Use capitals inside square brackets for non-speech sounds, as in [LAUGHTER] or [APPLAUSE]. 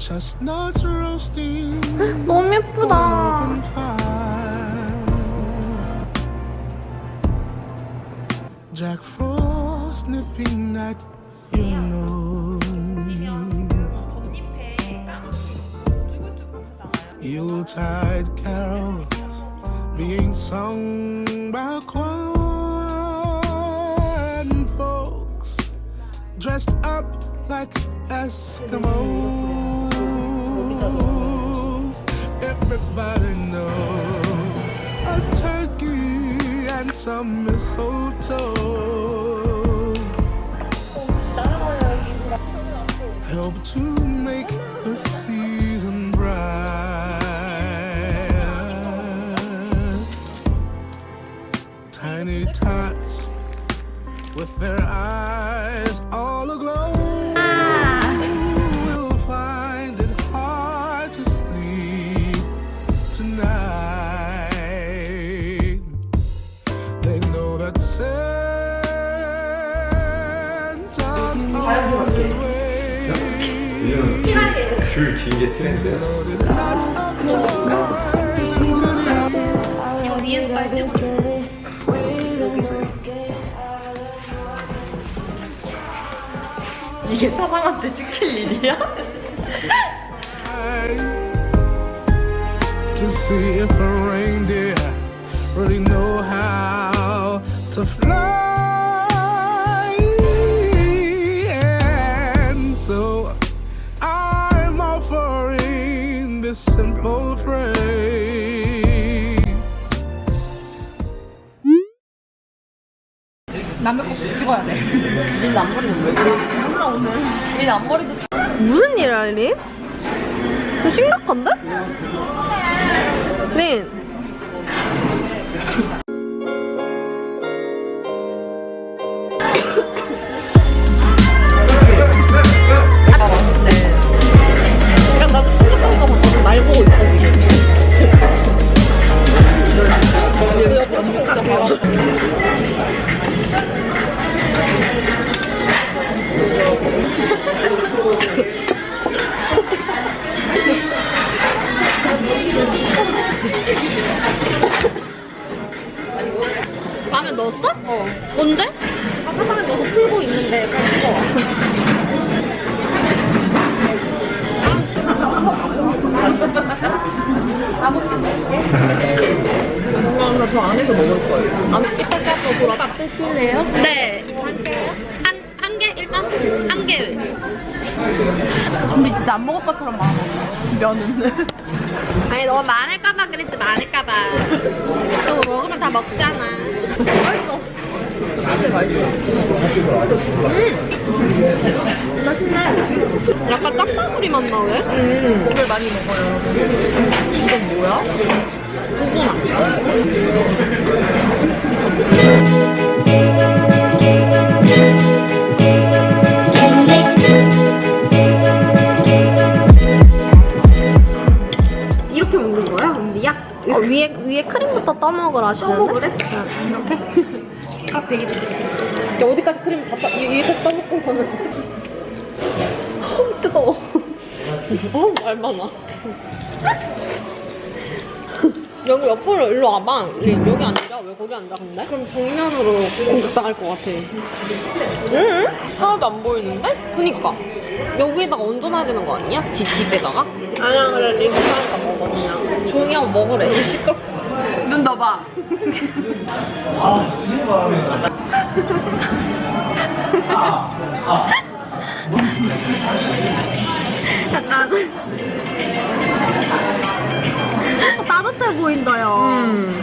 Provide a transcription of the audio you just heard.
Chestnuts [LAUGHS] roasting 너무 on 예쁘다. open fire. Jack Frost nipping at your nose. Yuletide carols being sung by choir and folks dressed up like Eskimos. Some mistletoe help to make the season bright. Tiny tots with their eyes all aglow Şu ülkeyi getirin bize. Niye falan adresi kirliydi ya? to see if a reindeer really know how to fly. 남의 꼭 찍어야 돼. 린 앞머리는 왜 그래? 몰라 오늘. 린 앞머리도 무슨 일이야, 린? 이거 심각한데? 린. 약간 나도 생각한 거날 보고 넣었어? 어. 언제? 아까 사람에 넣어서 풀고 있는데 빨리 뭔가 저 안에서 먹을 거예요. 안 이따 깎고 돌아 드실래요? 네. 한, 한 개? 한 개. 근데 진짜 안 먹을 것처럼 많아. 면은. 아니, 너무 많을까봐 그랬지, 많을까봐. 또 먹으면 다 먹잖아. 맛있어. 맛있어. 맛있네. 약간 짝다구리 맛 나, 왜? 음, 고기를 많이 먹어요. 이건 뭐야? 이렇게 크림부터 떠먹으라 하시는데? 떠먹으래? 이렇게? 아, 되게. 야, 어디까지 크림 다, 따, 이- 이거 떠먹고서는. 어우, 뜨거워. 어우, 말 많아. 여기 옆으로 일로 와봐. 린, 여기 앉아? 왜 거기 앉아, 근데? 그럼 정면으로 공격 당할 것 같아. 응? 하나도 안 보이는데? 그니까. 여기에다가 얹어놔야 되는 거 아니야? 지 집에다가? 아니야, 그래, 린 괜찮으니까 먹어, 그냥. 조용히 하고 먹으래. [LAUGHS] 시끄 봐. 아, 진짜 바람이다. 아, 아. 잠깐. 따뜻해 보인다요. 음.